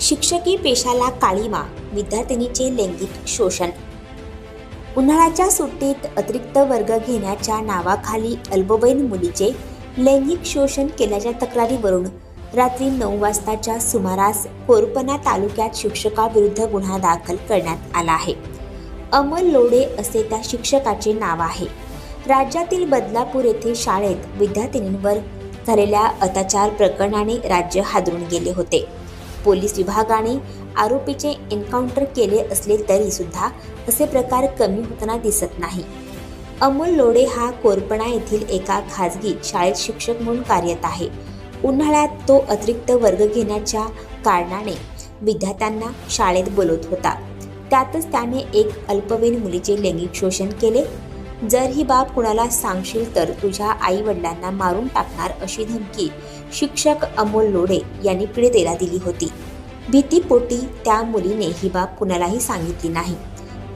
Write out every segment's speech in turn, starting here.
शिक्षकी पेशाला काळीमा विद्यार्थिनीचे लैंगिक शोषण. उन्हाळ्याच्या सुट्टीत अतिरिक्त वर्ग घेण्याच्या नावाखाली अल्पवयीन मुलीचे लैंगिक शोषण केल्याच्या तक्रारीवरून रात्री नऊ वाजताच्या सुमारास कोरपना तालुक्यात शिक्षकाविरुद्ध गुन्हा दाखल करण्यात आला आहे. अमल लोडे असे त्या शिक्षकाचे नाव आहे. राज्यातील बदलापूर येथे शाळेत विद्यार्थिनींवर झालेल्या अत्याचार प्रकरणाने राज्य हादरून गेले होते. पोलीस विभागाने आरोपीचे एन्काउंटर केले असले तरी सुद्धा असे प्रकार कमी होताना दिसत नाही. अमोल लोडे हा कोरपणा येथील एका खाजगी शाळेत शिक्षक म्हणून कार्यरत आहे. उन्हाळ्यात तो अतिरिक्त वर्ग घेण्याच्या कारणाने विद्यार्थ्यांना शाळेत बोलवत होता. त्यातच त्याने एक अल्पवयीन मुलीचे लैंगिक शोषण केले. जर ही बाब कुणाला सांगशील तर तुझ्या आई वडिलांना मारून टाकणार अशी धमकी शिक्षक अमोल लोढे यांनी पीडितेला दिली होती. भीतीपोटी त्या मुलीने ही बाब कुणालाही सांगितली नाही.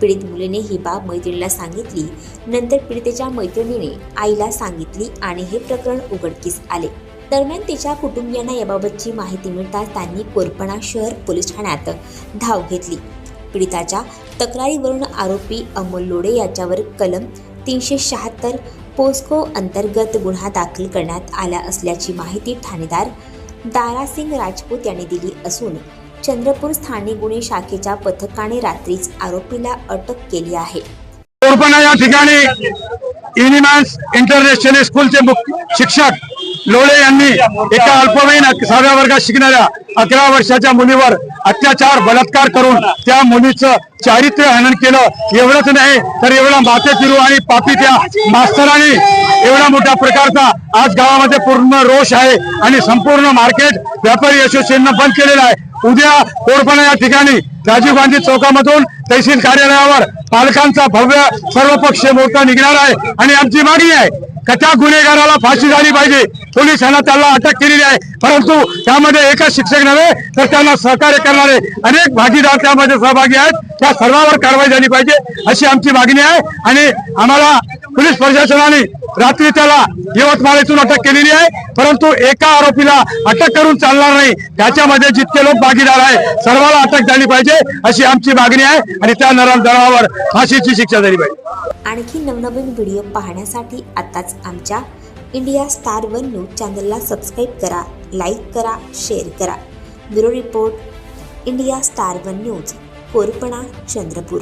पीडित मुलीने ही बाब मैत्रिणीला सांगितली. नंतर पीडितेच्या मैत्रिणीने आईला सांगितली आणि हे प्रकरण उघडकीस आले. दरम्यान तिच्या कुटुंबियांना याबाबतची माहिती मिळताच त्यांनी कोरपणा शहर पोलीस ठाण्यात धाव घेतली. पीडिताच्या तक्रारीवरून आरोपी अमोल लोडे याच्यावर कलम तीनशे शहात्तर पोस्को अंतर्गत गुन्हा दाखल करण्यात आला असल्याची माहिती ठाणेदार दारासिंग राजपूत यांनी दिली असून चंद्रपूर स्थानिक गुन्हे शाखेच्या पथकाने रात्रीच आरोपीला अटक केली आहे. या ठिकाणी इंटरनॅशनल स्कूलचे मुख्य शिक्षक लोळे यांनी एका अल्पवयीन सहाव्या वर्गात शिकणाऱ्या अकरा वर्षाच्या मुलीवर अत्याचार बलात्कार करून त्या मुलीचं चारित्र्य हनन केलं. एवढंच नाही तर एवढा माथे फिरू आणि पापी त्या मास्तरांनी एवढा मोठ्या प्रकारचा आज गावामध्ये पूर्ण रोष आहे आणि संपूर्ण मार्केट व्यापारी असोसिएशननं बंद केलेलं आहे. उद्या कोरपणा या ठिकाणी राजीव गांधी चौकामधून तहसील कार्यालयावर पालकांचा भव्य सर्वपक्षीय मोर्चा निघणार आहे आणि आमची मागणी आहे कथा गुन्हेगाराला फाशी झाली पाहिजे. पोलिसांना त्याला अटक केलेली आहे. परंतु त्यामध्ये एकच शिक्षक नव्हे तर त्यांना सहकार्य करणारे अनेक भागीदार त्यामध्ये सहभागी आहेत. त्या सर्वांवर कारवाई झाली पाहिजे अशी आमची मागणी आहे. आणि आम्हाला पोलीस प्रशासनाने रात्री त्याला यवतमाळ येथून अटक केलेली आहे. परंतु एका आरोपीला अटक करून चालणार नाही. त्याच्यामध्ये जितके लोक भागीदार आहे सर्वांना अटक झाली पाहिजे अशी आमची मागणी आहे. आणि त्या नराम दरावर फाशीची शिक्षा झाली पाहिजे. आणखी नवनवीन व्हिडिओ पाहण्यासाठी आताच आमच्या इंडिया स्टार वन न्यूज चॅनलला सबस्क्राईब करा लाईक करा शेअर करा. Bureau report India Star One News Korpana Chandrapur.